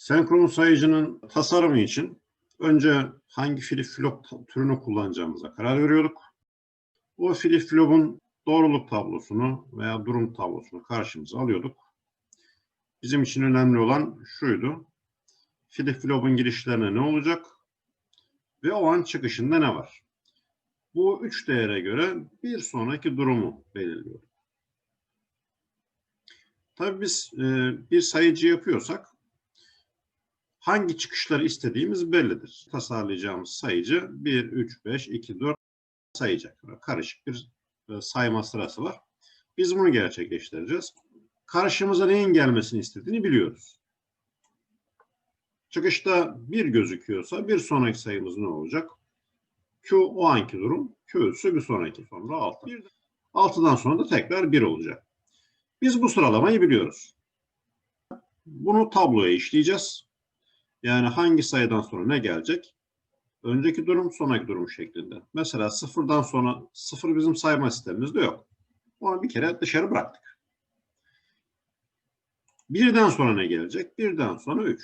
Senkron sayıcının tasarımı için önce hangi flip flop türünü kullanacağımıza karar veriyorduk. O flip flop'un doğruluk tablosunu veya durum tablosunu karşımıza alıyorduk. Bizim için önemli olan şuydu. Flip flop'un girişlerine ne olacak? Ve o an çıkışında ne var? Bu üç değere göre bir sonraki durumu belirliyorduk. Tabii biz e, bir sayıcı yapıyorsak hangi çıkışları istediğimiz bellidir. Tasarlayacağımız sayıcı 1, 3, 5, 2, 4 sayacak. Böyle Karışık bir e, sayma sırası var. Biz bunu gerçekleştireceğiz. Karşımıza neyin gelmesini istediğini biliyoruz. Çıkışta 1 gözüküyorsa bir sonraki sayımız ne olacak? Q o anki durum, Q'su bir sonraki sonra 6. 6'dan sonra da tekrar 1 olacak. Biz bu sıralamayı biliyoruz. Bunu tabloya işleyeceğiz. Yani hangi sayıdan sonra ne gelecek? Önceki durum, sonraki durum şeklinde. Mesela sıfırdan sonra, sıfır bizim sayma sistemimizde yok. Onu bir kere dışarı bıraktık. Birden sonra ne gelecek? Birden sonra 3.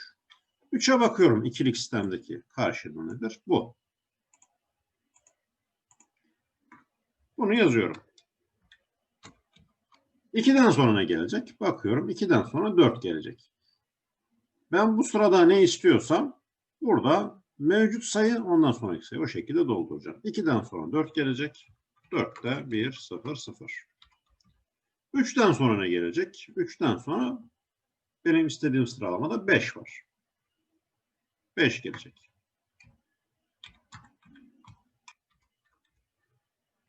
3'e bakıyorum ikilik sistemdeki karşılığı nedir? Bu. Bunu yazıyorum. 2'den sonra ne gelecek? Bakıyorum 2'den sonra 4 gelecek. Ben bu sırada ne istiyorsam burada mevcut sayı ondan sonraki sayı o şekilde dolduracağım. 2'den sonra 4 gelecek. 4'te 1, 0, 0. 3'ten sonra ne gelecek? 3'ten sonra benim istediğim sıralamada 5 var. 5 gelecek.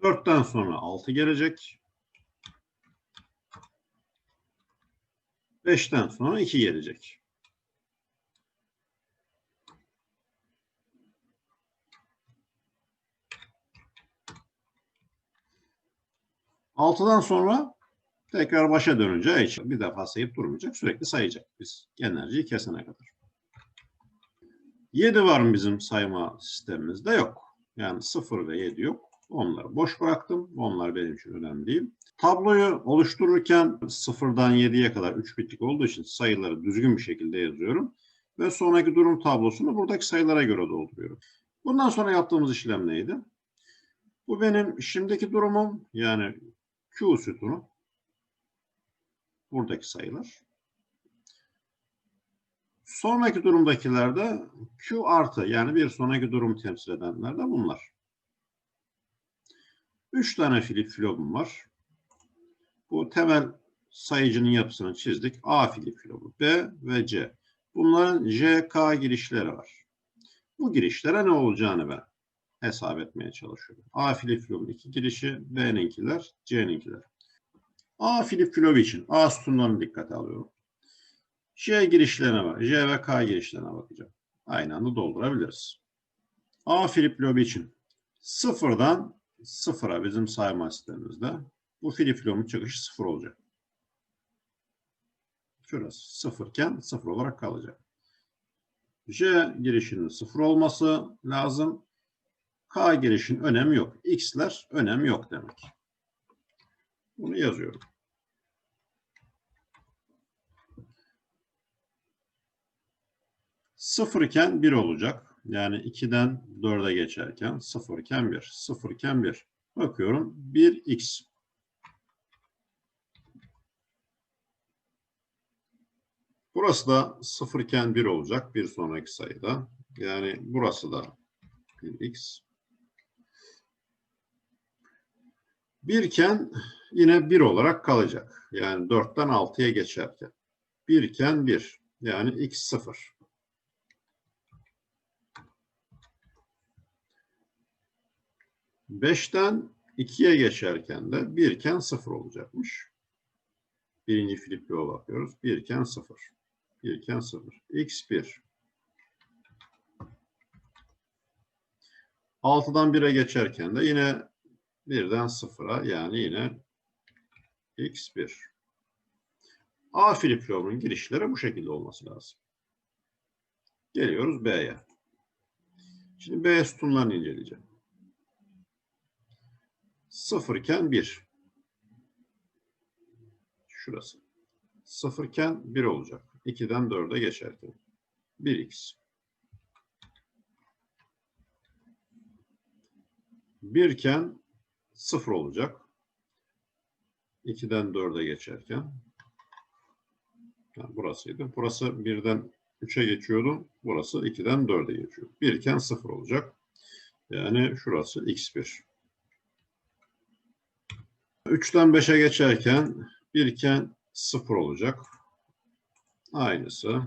4'ten sonra 6 gelecek. 5'ten sonra 2 gelecek. Altıdan sonra tekrar başa dönünce hiç bir defa sayıp durmayacak. Sürekli sayacak. Biz enerjiyi kesene kadar. 7 var mı bizim sayma sistemimizde? Yok. Yani 0 ve 7 yok. Onları boş bıraktım. Onlar benim için önemli değil. Tabloyu oluştururken 0'dan 7'ye kadar 3 bitlik olduğu için sayıları düzgün bir şekilde yazıyorum. Ve sonraki durum tablosunu buradaki sayılara göre dolduruyorum. Bundan sonra yaptığımız işlem neydi? Bu benim şimdiki durumum yani Q sütunu. Buradaki sayılar. Sonraki durumdakilerde Q artı yani bir sonraki durumu temsil edenler de bunlar. Üç tane flip flopum var. Bu temel sayıcının yapısını çizdik. A flip flopu, B ve C. Bunların J, K girişleri var. Bu girişlere ne olacağını ben hesap etmeye çalışıyorum. A flip flopun iki girişi, B'ninkiler, C'ninkiler. A flip flop için A sütunlarını dikkate alıyorum. J girişlerine var. J ve K girişlerine bakacağım. Aynı anda doldurabiliriz. A flip için sıfırdan sıfıra bizim sayma sistemimizde bu flip çıkışı sıfır olacak. Şurası sıfırken sıfır olarak kalacak. J girişinin sıfır olması lazım. K girişin önemi yok. X'ler önemi yok demek. Bunu yazıyorum. Sıfır iken bir olacak. Yani 2'den 4'e geçerken 0 iken 1. 0 iken 1. Bakıyorum 1x. Burası da 0 iken 1 olacak bir sonraki sayıda. Yani burası da 1x. 1 iken yine 1 olarak kalacak. Yani 4'ten 6'ya geçerken. 1 iken 1. Yani x 0. Beşten ikiye geçerken de bir iken sıfır olacakmış. Birinci flip flop'a bakıyoruz. Bir iken sıfır. Bir iken sıfır. X bir. Altıdan bire geçerken de yine birden sıfıra yani yine X bir. A flip flop'un girişleri bu şekilde olması lazım. Geliyoruz B'ye. Şimdi B sütunlarını inceleyeceğim. 0 iken 1. Şurası. 0 iken 1 olacak. 2'den 4'e geçerken. 1x. Birken 0 olacak. 2'den 4'e geçerken. Yani burasıydı. Burası 1'den 3'e geçiyordu. Burası 2'den 4'e geçiyor. 1 iken 0 olacak. Yani şurası x1. 3'ten 5'e geçerken 1 iken 0 olacak. Aynısı.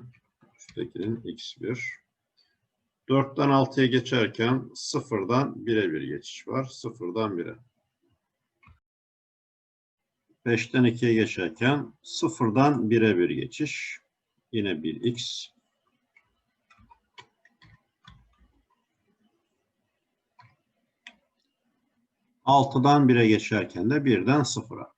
Üsttekinin x1. 4'ten 6'ya geçerken 0'dan 1'e bir geçiş var. 0'dan 1'e. 5'ten 2'ye geçerken 0'dan 1'e bir geçiş. Yine 1x. Altıdan 1'e geçerken de 1'den 0'a.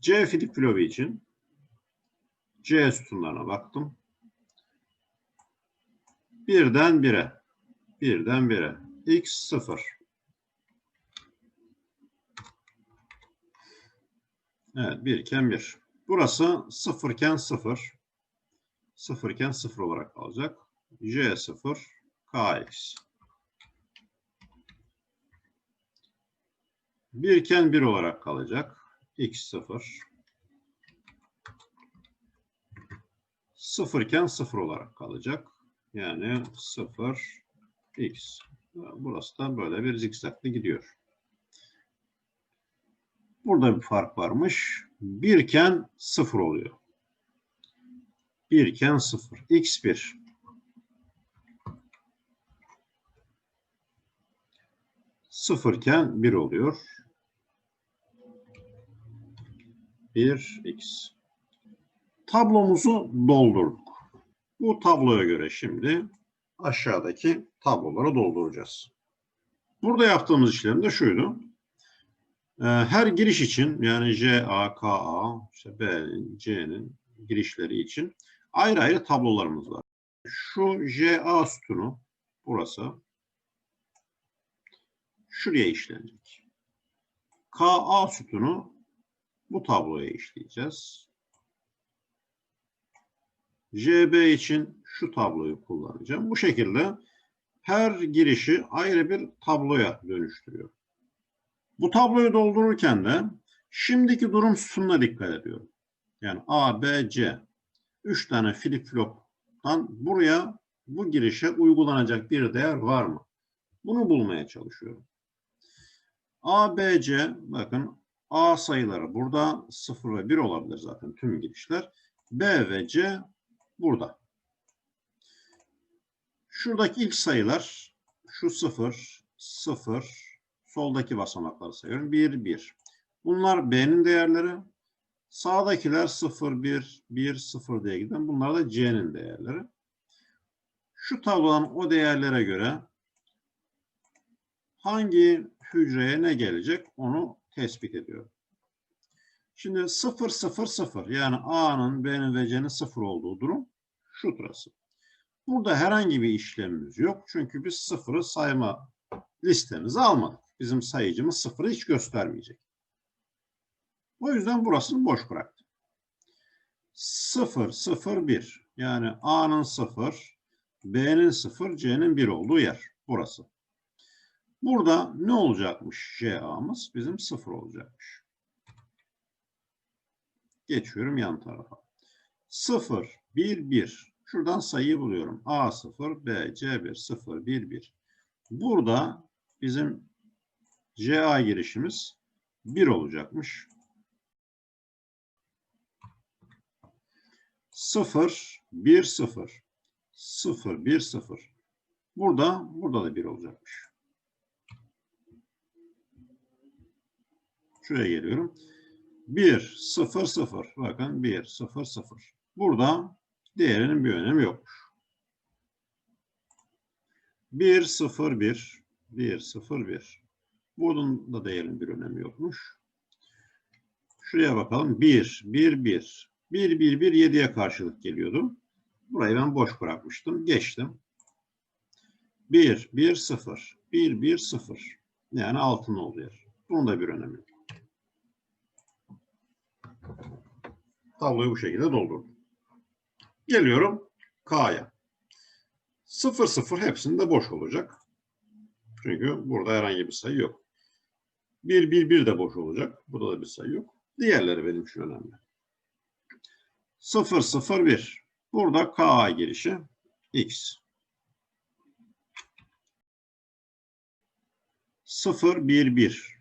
C Filip için C sütunlarına baktım. Birden 1'e. Birden 1'e. X 0. Evet 1 iken 1. Burası 0 iken 0. 0 iken 0 olarak kalacak. J 0 KX. 1 iken 1 olarak kalacak. X 0. 0 iken 0 olarak kalacak. Yani 0 X. Burası da böyle bir zikzaklı gidiyor. Burada bir fark varmış. 1 iken 0 oluyor. 1 iken 0. X1. Sıfırken 1 oluyor. 1x. Tablomuzu doldurduk. Bu tabloya göre şimdi aşağıdaki tabloları dolduracağız. Burada yaptığımız işlem de şuydu. Ee, Her giriş için yani J, A, K, A, işte B'nin, C'nin girişleri için ayrı ayrı tablolarımız var. Şu J, A sütunu burası şuraya işlenecek. K, A sütunu bu tabloya işleyeceğiz. JB için şu tabloyu kullanacağım. Bu şekilde her girişi ayrı bir tabloya dönüştürüyor. Bu tabloyu doldururken de şimdiki durum sütununa dikkat ediyorum. Yani A, B, C. Üç tane flip flop'tan buraya bu girişe uygulanacak bir değer var mı? Bunu bulmaya çalışıyorum. A, B, C bakın A sayıları burada 0 ve 1 olabilir zaten tüm girişler. B ve C burada. Şuradaki ilk sayılar şu 0, 0, soldaki basamakları sayıyorum. 1, 1. Bunlar B'nin değerleri. Sağdakiler 0, 1, 1, 0 diye giden. Bunlar da C'nin değerleri. Şu tablodan o değerlere göre hangi hücreye ne gelecek onu tespit ediyorum. Şimdi 0, 0, 0 yani A'nın, B'nin ve C'nin 0 olduğu durum şu turası. Burada herhangi bir işlemimiz yok. Çünkü biz sıfırı sayma listemize almadık. Bizim sayıcımız sıfırı hiç göstermeyecek. O yüzden burasını boş bıraktım. 0, 0, 1. Yani A'nın 0, B'nin 0, C'nin 1 olduğu yer. Burası. Burada ne olacakmış JA'mız? Bizim 0 olacakmış. Geçiyorum yan tarafa. 0, 1, 1. Şuradan sayıyı buluyorum. A0, B, C1, 0, 1, 1. Burada bizim CA girişimiz 1 olacakmış. 0, 1, 0. 0, 1, 0. Burada, burada da 1 olacakmış. Şuraya geliyorum. 1, 0, 0. Bakın 1, 0, 0. Burada değerinin bir önemi yokmuş. 1, 0, 1. 1, 0, 1. Bunun da değerinin bir önemi yokmuş. Şuraya bakalım. 1, 1, 1. 1, 1, 1, 7'ye karşılık geliyordu. Burayı ben boş bırakmıştım. Geçtim. 1, 1, 0. 1, 1, 0. Yani altın olduğu yer. Bunun da bir önemi yok. tabloyu bu şekilde doldurdum. Geliyorum K'ya. 0 0 hepsinde boş olacak. Çünkü burada herhangi bir sayı yok. 1 1 1 de boş olacak. Burada da bir sayı yok. Diğerleri benim için önemli. 0 0 1. Burada K girişi X. 0 1 1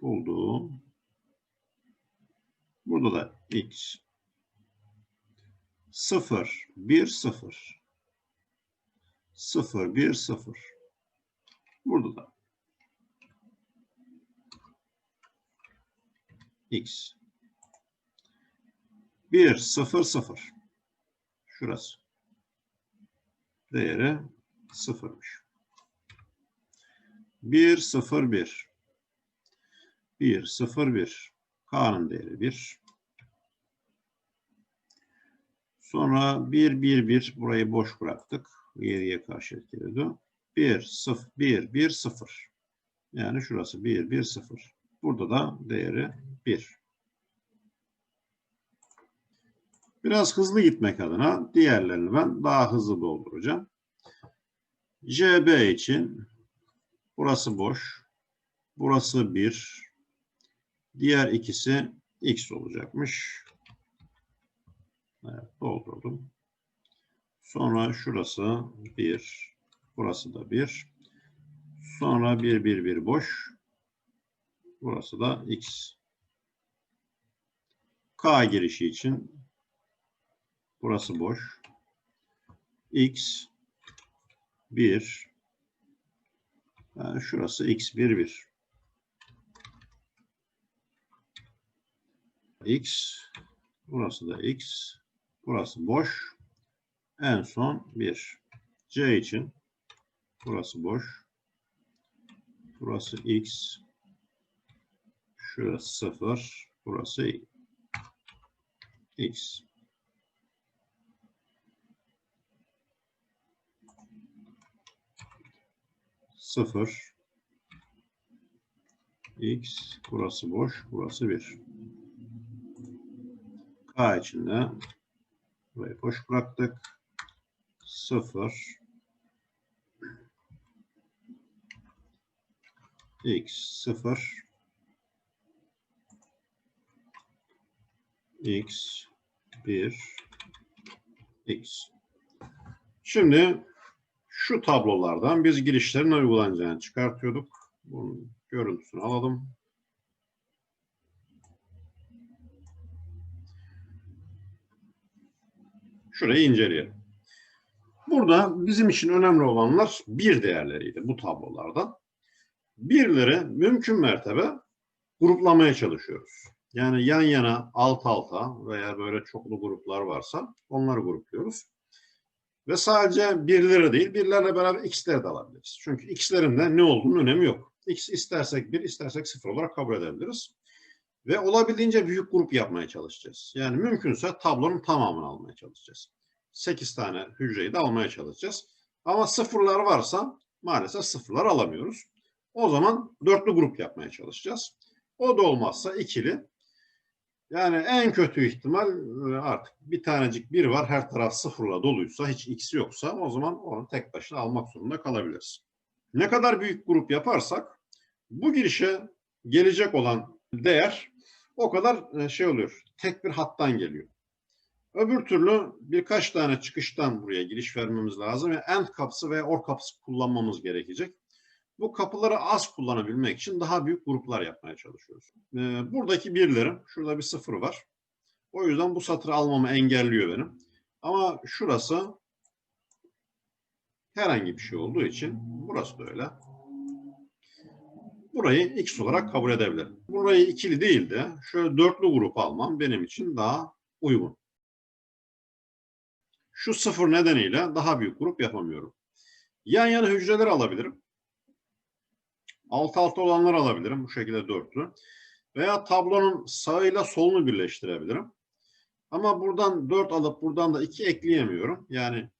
buldum. Burada da X. 0 1 0 0 1 0 Burada da X. 1 0 0 Şurası. Değeri 0'mış. 1 0 1 1 0 1 K'nın değeri 1. Sonra 1 1 1 burayı boş bıraktık. Geriye karşı etkiledi. 1 0 1 1 0. Yani şurası 1 1 0. Burada da değeri 1. Biraz hızlı gitmek adına diğerlerini ben daha hızlı dolduracağım. CB için burası boş. Burası 1. Diğer ikisi X olacakmış. Evet, doldurdum. Sonra şurası 1. Burası da 1. Sonra 1 1 1 boş. Burası da X. K girişi için burası boş. X 1 yani şurası X 1 1. X burası da X burası boş. En son 1. C için burası boş. Burası X Şurası 0. Burası X. Sıfır. X. Burası boş. Burası bir. K içinde burayı boş bıraktık. Sıfır. X sıfır. x 1 x. Şimdi şu tablolardan biz girişlerin uygulanacağını çıkartıyorduk. Bunun görüntüsünü alalım. Şurayı inceleyelim. Burada bizim için önemli olanlar bir değerleriydi bu tablolarda. Birleri mümkün mertebe gruplamaya çalışıyoruz. Yani yan yana, alt alta veya böyle çoklu gruplar varsa onları grupluyoruz. Ve sadece birleri değil, birlerle beraber x'leri de alabiliriz. Çünkü x'lerin de ne olduğunun önemi yok. x istersek 1, istersek 0 olarak kabul edebiliriz. Ve olabildiğince büyük grup yapmaya çalışacağız. Yani mümkünse tablonun tamamını almaya çalışacağız. 8 tane hücreyi de almaya çalışacağız. Ama sıfırlar varsa maalesef sıfırlar alamıyoruz. O zaman dörtlü grup yapmaya çalışacağız. O da olmazsa ikili yani en kötü ihtimal e, artık bir tanecik bir var her taraf sıfırla doluysa hiç x yoksa o zaman onu tek başına almak zorunda kalabiliriz. Ne kadar büyük grup yaparsak bu girişe gelecek olan değer o kadar e, şey oluyor. Tek bir hattan geliyor. Öbür türlü birkaç tane çıkıştan buraya giriş vermemiz lazım ve end kapısı ve or kapısı kullanmamız gerekecek. Bu kapıları az kullanabilmek için daha büyük gruplar yapmaya çalışıyoruz. Ee, buradaki birlerim, şurada bir sıfır var. O yüzden bu satırı almamı engelliyor benim. Ama şurası herhangi bir şey olduğu için burası da öyle. Burayı x olarak kabul edebilirim. Burayı ikili değil de şöyle dörtlü grup almam benim için daha uygun. Şu sıfır nedeniyle daha büyük grup yapamıyorum. Yan yana hücreler alabilirim. Alt alta olanlar alabilirim. Bu şekilde dörtlü. Veya tablonun sağıyla solunu birleştirebilirim. Ama buradan 4 alıp buradan da 2 ekleyemiyorum. Yani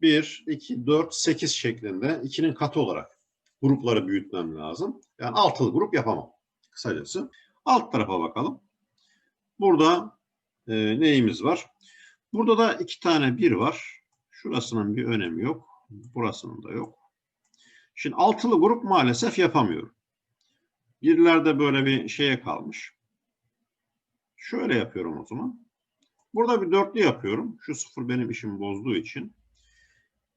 1, 2, 4, 8 şeklinde 2'nin katı olarak grupları büyütmem lazım. Yani altılı grup yapamam. Kısacası. Alt tarafa bakalım. Burada e, neyimiz var? Burada da iki tane bir var. Şurasının bir önemi yok. Burasının da yok. Şimdi altılı grup maalesef yapamıyorum. Birlerde böyle bir şeye kalmış. Şöyle yapıyorum o zaman. Burada bir dörtlü yapıyorum. Şu sıfır benim işimi bozduğu için.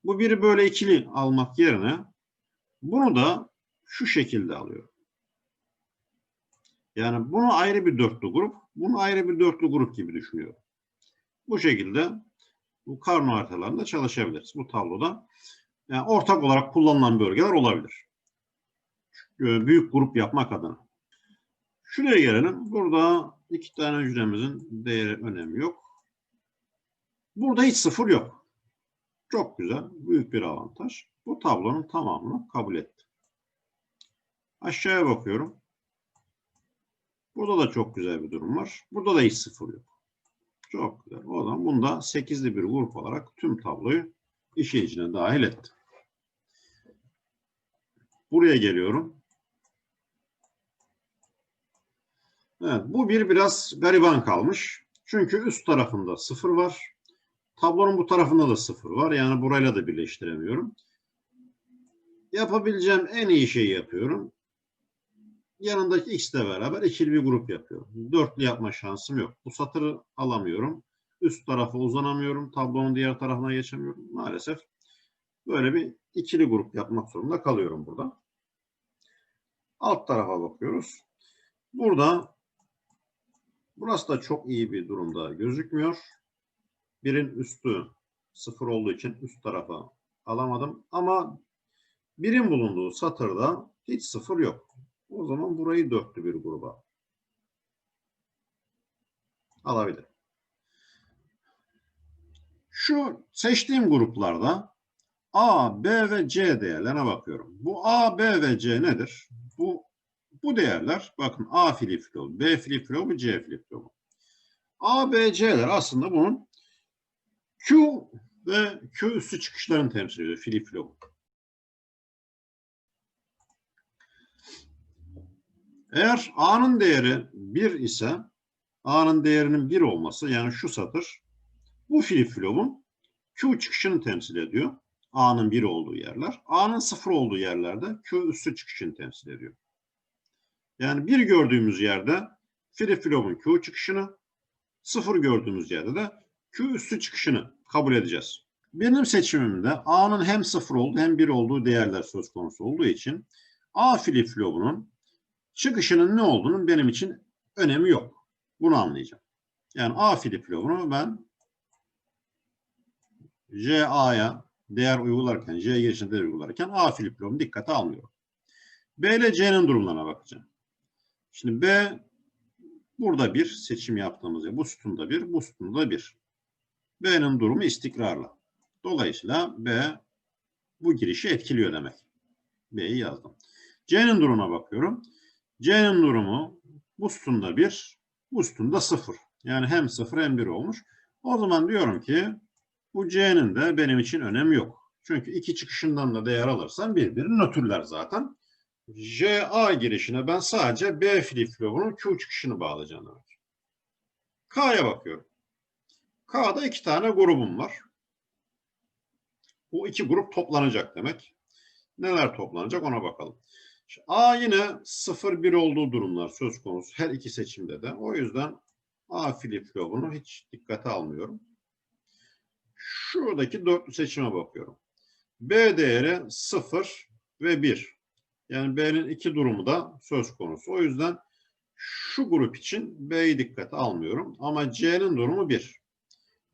Bu biri böyle ikili almak yerine bunu da şu şekilde alıyorum. Yani bunu ayrı bir dörtlü grup, bunu ayrı bir dörtlü grup gibi düşünüyorum. Bu şekilde bu karno haritalarında çalışabiliriz. Bu tabloda yani ortak olarak kullanılan bölgeler olabilir. Ee, Büyük grup yapmak adına. Şuraya gelelim. Burada iki tane hücremizin değeri önemi yok. Burada hiç sıfır yok. Çok güzel. Büyük bir avantaj. Bu tablonun tamamını kabul etti. Aşağıya bakıyorum. Burada da çok güzel bir durum var. Burada da hiç sıfır yok. Çok güzel. O zaman bunda 8'li bir grup olarak tüm tabloyu işin içine dahil etti. Buraya geliyorum. Evet, bu bir biraz gariban kalmış. Çünkü üst tarafında sıfır var. Tablonun bu tarafında da sıfır var. Yani burayla da birleştiremiyorum. Yapabileceğim en iyi şeyi yapıyorum. Yanındaki x ile beraber ikili bir grup yapıyorum. Dörtlü yapma şansım yok. Bu satırı alamıyorum. Üst tarafa uzanamıyorum. Tablonun diğer tarafına geçemiyorum. Maalesef böyle bir ikili grup yapmak zorunda kalıyorum burada. Alt tarafa bakıyoruz. Burada burası da çok iyi bir durumda gözükmüyor. Birin üstü sıfır olduğu için üst tarafa alamadım. Ama birin bulunduğu satırda hiç sıfır yok. O zaman burayı dörtlü bir gruba alabilirim. Şu seçtiğim gruplarda A, B ve C değerlerine bakıyorum. Bu A, B ve C nedir? Bu bu değerler bakın A flip flopu, B flip flopu, C flip flopu. A, B, C'ler aslında bunun Q ve Q üstü çıkışlarını temsil ediyor flip flop. Eğer A'nın değeri 1 ise A'nın değerinin 1 olması yani şu satır bu flip flop'un Q çıkışını temsil ediyor. A'nın 1 olduğu yerler. A'nın 0 olduğu yerlerde Q üstü çıkışını temsil ediyor. Yani 1 gördüğümüz yerde flip flop'un Q çıkışını, 0 gördüğümüz yerde de Q üstü çıkışını kabul edeceğiz. Benim seçimimde A'nın hem 0 olduğu hem 1 olduğu değerler söz konusu olduğu için A flip flop'unun çıkışının ne olduğunun benim için önemi yok. Bunu anlayacağım. Yani A flip flop'unu ben J A'ya değer uygularken, J girişine değer uygularken A flip flop'unu dikkate almıyorum. B ile C'nin durumlarına bakacağım. Şimdi B burada bir seçim yaptığımız yer. Bu sütunda bir, bu sütunda bir. B'nin durumu istikrarlı. Dolayısıyla B bu girişi etkiliyor demek. B'yi yazdım. C'nin durumuna bakıyorum. C'nin durumu bu sütunda 1, bu sütunda 0. Yani hem 0 hem 1 olmuş. O zaman diyorum ki bu C'nin de benim için önemi yok. Çünkü iki çıkışından da değer alırsam birbirini nötrler zaten. J girişine ben sadece B flip flop'unun Q çıkışını bağlayacağım demek. K'ya bakıyorum. K'da iki tane grubum var. Bu iki grup toplanacak demek. Neler toplanacak ona bakalım. A yine 0-1 olduğu durumlar söz konusu her iki seçimde de. O yüzden A flip flop'unu hiç dikkate almıyorum. Şuradaki dörtlü seçime bakıyorum. B değeri 0 ve 1. Yani B'nin iki durumu da söz konusu. O yüzden şu grup için B'yi dikkate almıyorum. Ama C'nin durumu 1.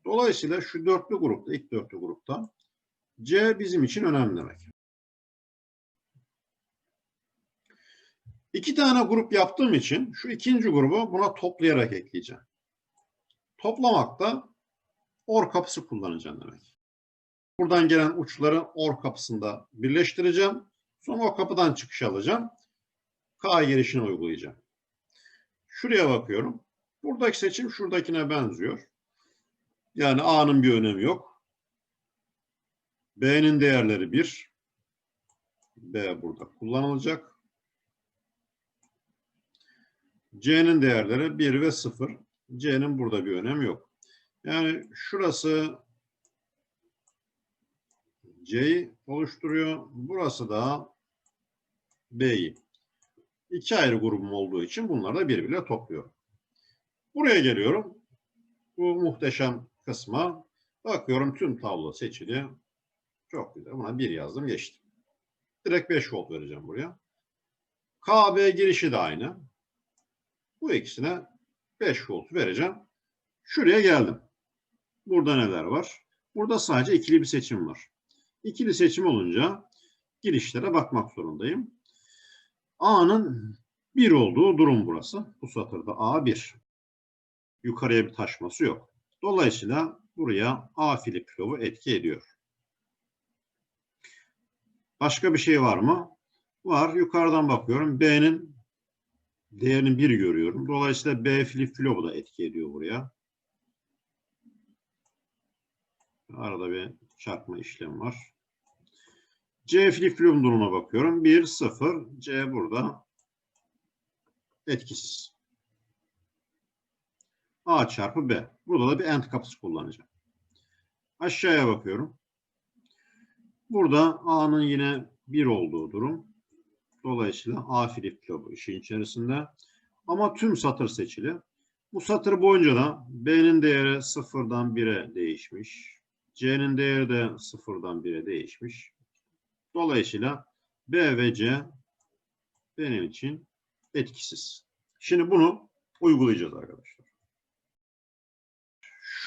Dolayısıyla şu dörtlü grupta, ilk dörtlü grupta C bizim için önemli demek. İki tane grup yaptığım için şu ikinci grubu buna toplayarak ekleyeceğim. Toplamakta OR kapısı kullanacağım demek. Buradan gelen uçları OR kapısında birleştireceğim. Sonra o kapıdan çıkış alacağım. K girişine uygulayacağım. Şuraya bakıyorum. Buradaki seçim şuradakine benziyor. Yani A'nın bir önemi yok. B'nin değerleri 1. B burada kullanılacak. C'nin değerleri 1 ve 0. C'nin burada bir önemi yok. Yani şurası C'yi oluşturuyor. Burası da B'yi. İki ayrı grubum olduğu için bunları da birbirine topluyorum. Buraya geliyorum. Bu muhteşem kısma bakıyorum tüm tablo seçili. Çok güzel. Buna bir yazdım geçtim. Direkt 5 volt vereceğim buraya. KB girişi de aynı. Bu ikisine 5 volt vereceğim. Şuraya geldim. Burada neler var? Burada sadece ikili bir seçim var. İkili seçim olunca girişlere bakmak zorundayım. A'nın 1 olduğu durum burası. Bu satırda A1. Yukarıya bir taşması yok. Dolayısıyla buraya A filip filovu etki ediyor. Başka bir şey var mı? Var. Yukarıdan bakıyorum. B'nin değerini 1 görüyorum. Dolayısıyla B filip filovu da etki ediyor buraya. Arada bir çarpma işlemi var. C flip flop durumuna bakıyorum. 1, 0. C burada etkisiz. A çarpı B. Burada da bir AND kapısı kullanacağım. Aşağıya bakıyorum. Burada A'nın yine 1 olduğu durum. Dolayısıyla A flip flopu işin içerisinde. Ama tüm satır seçili. Bu satır boyunca da B'nin değeri 0'dan 1'e değişmiş. C'nin değeri de 0'dan 1'e değişmiş. Dolayısıyla B ve C benim için etkisiz. Şimdi bunu uygulayacağız arkadaşlar.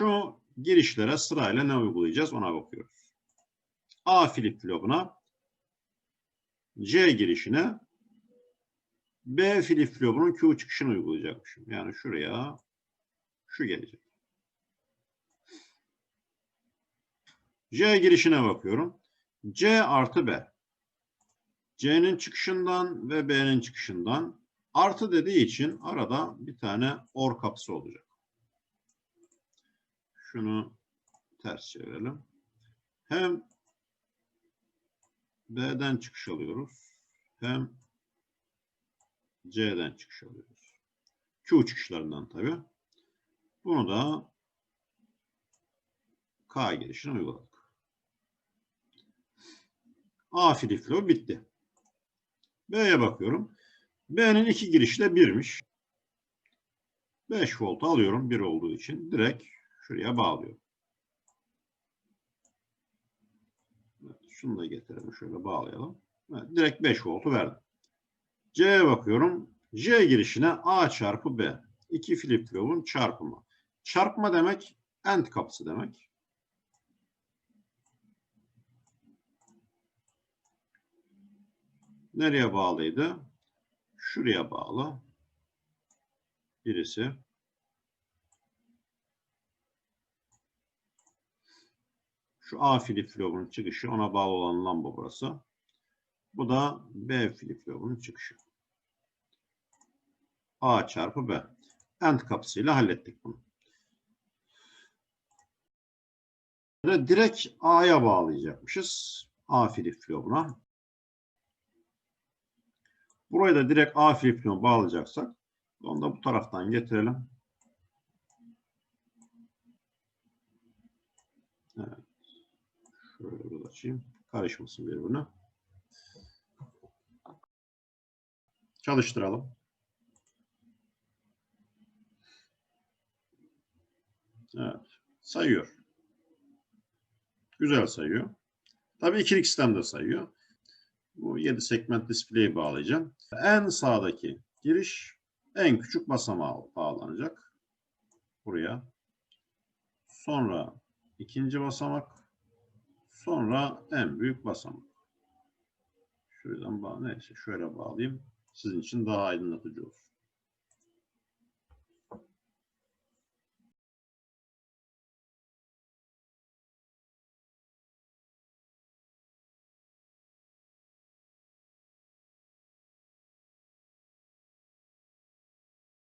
Şu girişlere sırayla ne uygulayacağız ona bakıyoruz. A flip flopuna C girişine B flip flopunun Q çıkışını uygulayacakmışım. Yani şuraya şu gelecek. C girişine bakıyorum. C artı B. C'nin çıkışından ve B'nin çıkışından artı dediği için arada bir tane OR kapısı olacak. Şunu ters çevirelim. Hem B'den çıkış alıyoruz. Hem C'den çıkış alıyoruz. Q çıkışlarından tabii. Bunu da K girişine uyguladık. A filiflo bitti. B'ye bakıyorum. B'nin iki girişi de 1'miş. 5 volt alıyorum 1 olduğu için. Direkt şuraya bağlıyorum. Evet, şunu da getirelim şöyle bağlayalım. Evet, direkt 5 voltu verdim. C'ye bakıyorum. C girişine A çarpı B. İki flip flop'un çarpımı. Çarpma demek AND kapısı demek. Nereye bağlıydı? Şuraya bağlı. Birisi. Şu A flip flop'un çıkışı. Ona bağlı olan lamba burası. Bu da B flip flop'un çıkışı. A çarpı B. AND kapısıyla hallettik bunu. Direkt A'ya bağlayacakmışız. A flip flop'una. Burayı da direkt A flip flop'una bağlayacaksak onu da bu taraftan getirelim. Evet. Şöyle açayım. Karışmasın birbirine. Çalıştıralım. Evet. Sayıyor. Güzel sayıyor. Tabii ikilik sistemde sayıyor. Bu 7 segment display'i bağlayacağım. En sağdaki giriş en küçük basamağa bağlanacak. Buraya. Sonra ikinci basamak. Sonra en büyük basamak. Şuradan bağ neyse şöyle bağlayayım. Sizin için daha aydınlatıcı olsun.